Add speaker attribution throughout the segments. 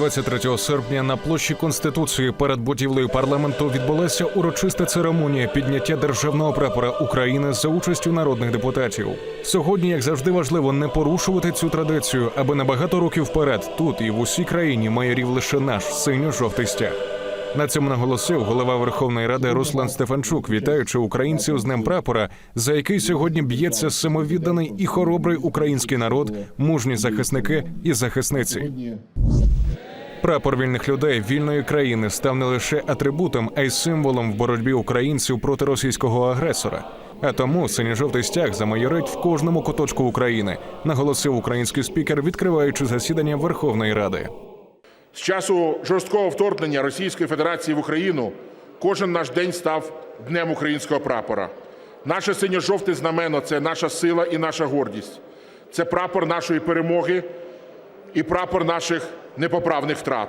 Speaker 1: 23 серпня на площі Конституції перед будівлею парламенту відбулася урочиста церемонія підняття державного прапора України за участю народних депутатів. Сьогодні, як завжди, важливо не порушувати цю традицію, аби на багато років вперед тут і в усій країні майорів лише наш синьо-жовтий стяг. На цьому наголосив голова Верховної Ради Руслан Стефанчук, вітаючи українців з Днем прапора, за який сьогодні б'ється самовідданий і хоробрий український народ, мужні захисники і захисниці. Прапор вільних людей вільної країни став не лише атрибутом, а й символом в боротьбі українців проти російського агресора. А тому синьо-жовтий стяг замайорить в кожному куточку України, наголосив український спікер, відкриваючи засідання Верховної Ради.
Speaker 2: З часу жорсткого вторгнення Російської Федерації в Україну кожен наш день став днем українського прапора. Наше синьо-жовте знамено це наша сила і наша гордість. Це прапор нашої перемоги і прапор наших непоправних втрат.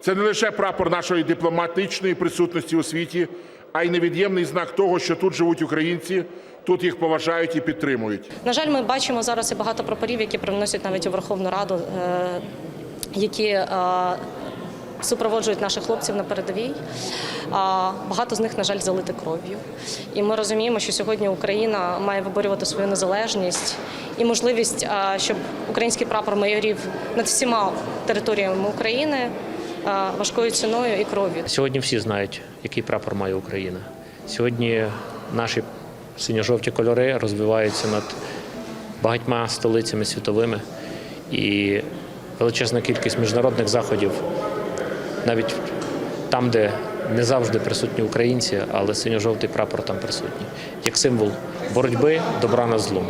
Speaker 2: Це не лише прапор нашої дипломатичної присутності у світі, а й невід'ємний знак того, що тут живуть українці, тут їх поважають і підтримують.
Speaker 3: На жаль, ми бачимо зараз і багато прапорів, які привносять навіть у Верховну Раду, е, які е, супроводжують наших хлопців на передовій. Багато з них, на жаль, залити кров'ю. І ми розуміємо, що сьогодні Україна має виборювати свою незалежність і можливість, щоб український прапор майорів над всіма територіями України важкою ціною і кров'ю.
Speaker 4: Сьогодні всі знають, який прапор має Україна. Сьогодні наші синьо-жовті кольори розвиваються над багатьма столицями світовими, і величезна кількість міжнародних заходів, навіть там, де не завжди присутні українці, але синьо-жовтий прапор там присутній, як символ боротьби добра над злом.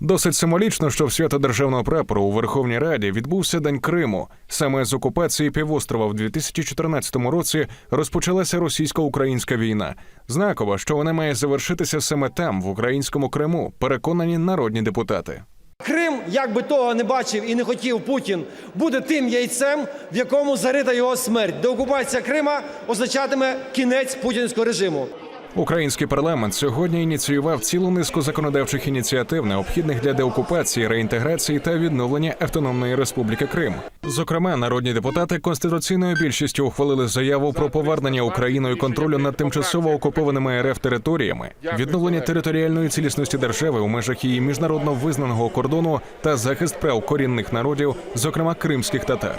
Speaker 1: Досить символічно, що в свято державного прапору у Верховній Раді відбувся День Криму. Саме з окупації півострова в 2014 році розпочалася російсько-українська війна. Знаково, що вона має завершитися саме там, в українському Криму, переконані народні депутати.
Speaker 5: Як би того не бачив і не хотів Путін, буде тим яйцем, в якому зарита його смерть. Деокупація Крима означатиме кінець путінського режиму.
Speaker 1: Український парламент сьогодні ініціював цілу низку законодавчих ініціатив, необхідних для деокупації, реінтеграції та відновлення автономної республіки Крим. Зокрема, народні депутати конституційною більшістю ухвалили заяву про повернення Україною контролю над тимчасово окупованими РФ територіями, відновлення територіальної цілісності держави у межах її міжнародно визнаного кордону та захист прав корінних народів, зокрема кримських татар.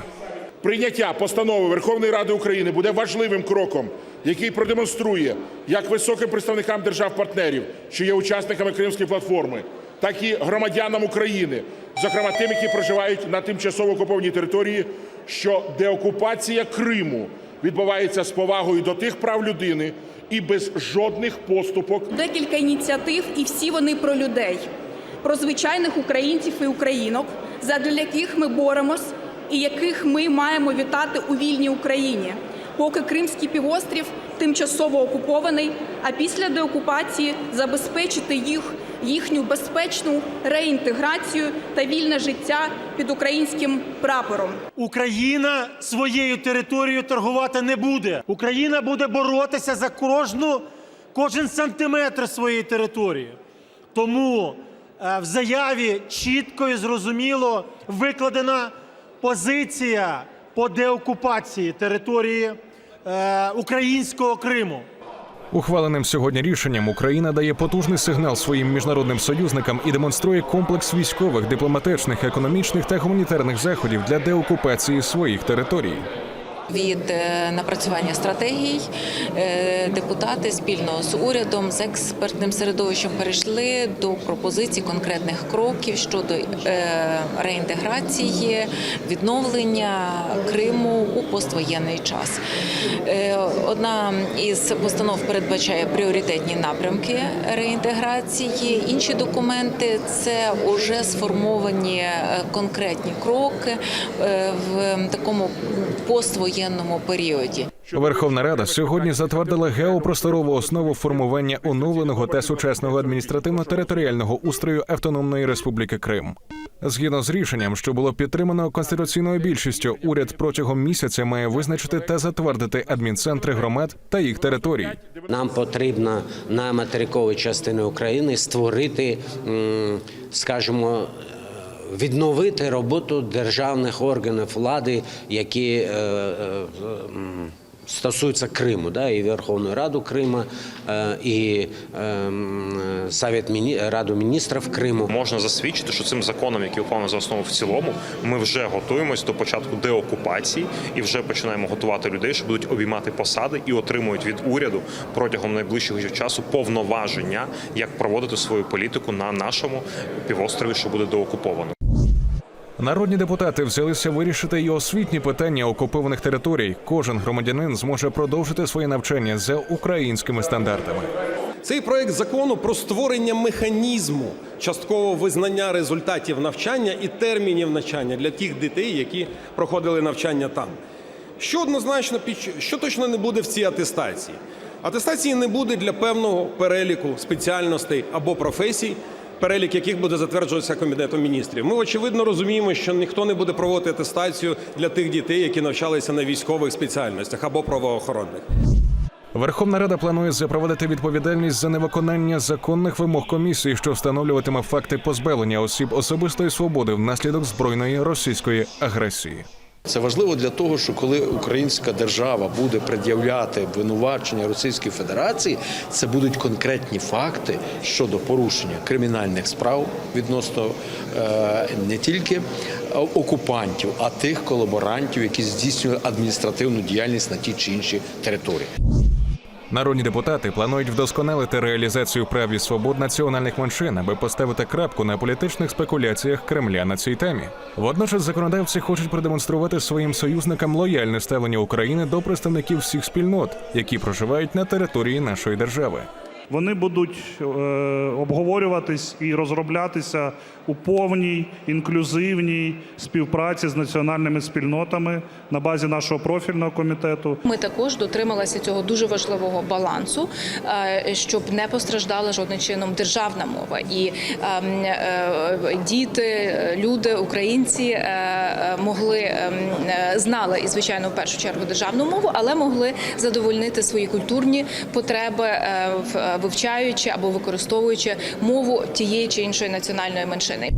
Speaker 2: Прийняття постанови Верховної Ради України буде важливим кроком, який продемонструє як високим представникам держав-партнерів, що є учасниками Кримської платформи, так і громадянам України, зокрема тим, які проживають на тимчасово окупованій території, що деокупація Криму відбувається з повагою до тих прав людини і без жодних поступок.
Speaker 6: Декілька ініціатив, і всі вони про людей, про звичайних українців і українок, задля яких ми боремось і яких ми маємо вітати у вільній Україні, поки Кримський півострів тимчасово окупований, а після деокупації забезпечити їх їхню безпечну реінтеграцію та вільне життя під українським прапором.
Speaker 7: Україна своєю територією торгувати не буде. Україна буде боротися за кожну, кожен сантиметр своєї території. Тому е, в заяві чітко і зрозуміло викладена позиція по деокупації території е, українського Криму.
Speaker 1: Ухваленим сьогодні рішенням Україна дає потужний сигнал своїм міжнародним союзникам і демонструє комплекс військових, дипломатичних, економічних та гуманітарних заходів для деокупації своїх територій.
Speaker 8: Від е, напрацювання стратегій е, депутати спільно з урядом, з експертним середовищем перейшли до пропозицій конкретних кроків щодо е, реінтеграції, відновлення Криму у поствоєнний час. Одна із постанов передбачає пріоритетні напрямки реінтеграції. Інші документи це вже сформовані конкретні кроки в такому поствоєнному періоді.
Speaker 1: Верховна Рада сьогодні затвердила геопросторову основу формування оновленого та сучасного адміністративно-територіального устрою Автономної Республіки Крим. Згідно з рішенням, що було підтримано конституційною більшістю, уряд протягом місяця має визначити та затвердити адмінцентри громад та їх територій.
Speaker 9: Нам потрібно на материковій частині України створити, скажімо, відновити роботу державних органів влади, які е, е, стосуються Криму, да, і Верховної Ради Криму, е, і Совет. Раду міністрів Криму.
Speaker 10: Можна засвідчити, що цим законом, який ухвалено за основу в цілому, ми вже готуємось до початку деокупації і вже починаємо готувати людей, що будуть обіймати посади і отримують від уряду протягом найближчого часу повноваження, як проводити свою політику на нашому півострові, що буде деокуповано.
Speaker 1: Народні депутати взялися вирішити і освітні питання окупованих територій. Кожен громадянин зможе продовжити своє навчання за українськими стандартами.
Speaker 11: Цей проект закону про створення механізму часткового визнання результатів навчання і термінів навчання для тих дітей, які проходили навчання там. Що однозначно що точно не буде в цій атестації? Атестації не буде для певного переліку спеціальностей або професій, перелік яких буде затверджуватися Кабінетом міністрів. Ми очевидно розуміємо, що ніхто не буде проводити атестацію для тих дітей, які навчалися на військових спеціальностях або правоохоронних.
Speaker 1: Верховна Рада планує запровадити відповідальність за невиконання законних вимог комісії, що встановлюватиме факти позбавлення осіб особистої свободи внаслідок збройної російської агресії.
Speaker 12: Це важливо для того, що коли українська держава буде пред'являти обвинувачення Російської Федерації, це будуть конкретні факти щодо порушення кримінальних справ відносно е, не тільки окупантів, а тих колаборантів, які здійснюють адміністративну діяльність на тій чи іншій території.
Speaker 1: Народні депутати планують вдосконалити реалізацію прав і свобод національних меншин, аби поставити крапку на політичних спекуляціях Кремля на цій темі. Водночас законодавці хочуть продемонструвати своїм союзникам лояльне ставлення України до представників всіх спільнот, які проживають на території нашої держави.
Speaker 13: Вони будуть е, обговорюватись і розроблятися у повній інклюзивній співпраці з національними спільнотами на базі нашого профільного комітету.
Speaker 6: Ми також дотрималися цього дуже важливого балансу, е, щоб не постраждала жодним чином державна мова. І ем, е, діти, люди, українці е, е, могли ем, е, знали і звичайно в першу чергу державну мову, але могли задовольнити свої культурні потреби, е, в- вивчаючи або використовуючи мову тієї чи іншої національної меншини.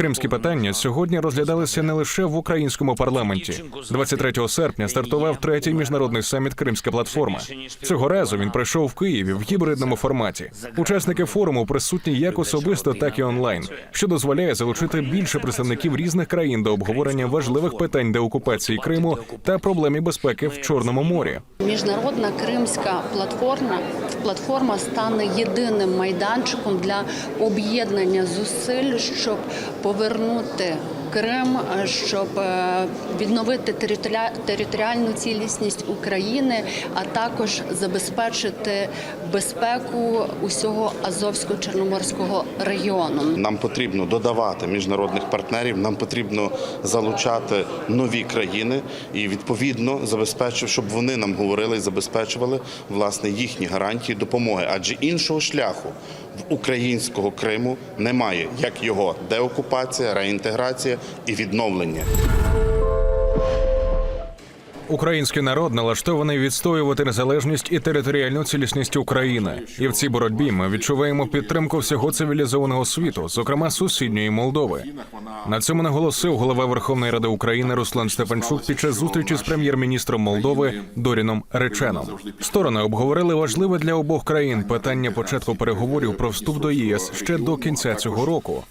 Speaker 1: Кримські питання сьогодні розглядалися не лише в українському парламенті. 23 серпня стартував третій міжнародний саміт Кримська платформа. Цього разу він пройшов в Києві в гібридному форматі. Учасники форуму присутні як особисто, так і онлайн, що дозволяє залучити більше представників різних країн до обговорення важливих питань деокупації Криму та проблемі безпеки в Чорному морі.
Speaker 14: Міжнародна кримська платформа платформа стане єдиним майданчиком для об'єднання зусиль, щоб повернути Крим, щоб е, відновити територіальну цілісність України, а також забезпечити безпеку усього Азовсько-Чорноморського регіону.
Speaker 12: Нам потрібно додавати міжнародних партнерів, нам потрібно залучати нові країни і відповідно забезпечив, щоб вони нам говорили і забезпечували власне їхні гарантії допомоги. Адже іншого шляху в українського Криму немає, як його деокупація, реінтеграція і відновлення.
Speaker 1: Український народ налаштований відстоювати незалежність і територіальну цілісність України. І в цій боротьбі ми відчуваємо підтримку всього цивілізованого світу, зокрема сусідньої Молдови. На цьому наголосив голова Верховної Ради України Руслан Стефанчук під час зустрічі з прем'єр-міністром Молдови Доріном Реченом. Сторони обговорили важливе для обох країн питання початку переговорів про вступ до ЄС ще до кінця цього року.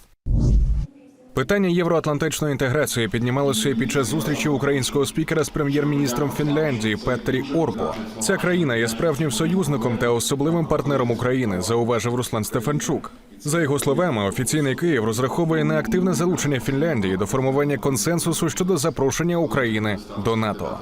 Speaker 1: Питання євроатлантичної інтеграції піднімалося і під час зустрічі українського спікера з прем'єр-міністром Фінляндії Петтері Орпо. Ця країна є справжнім союзником та особливим партнером України, зауважив Руслан Стефанчук. За його словами, офіційний Київ розраховує на активне залучення Фінляндії до формування консенсусу щодо запрошення України до НАТО.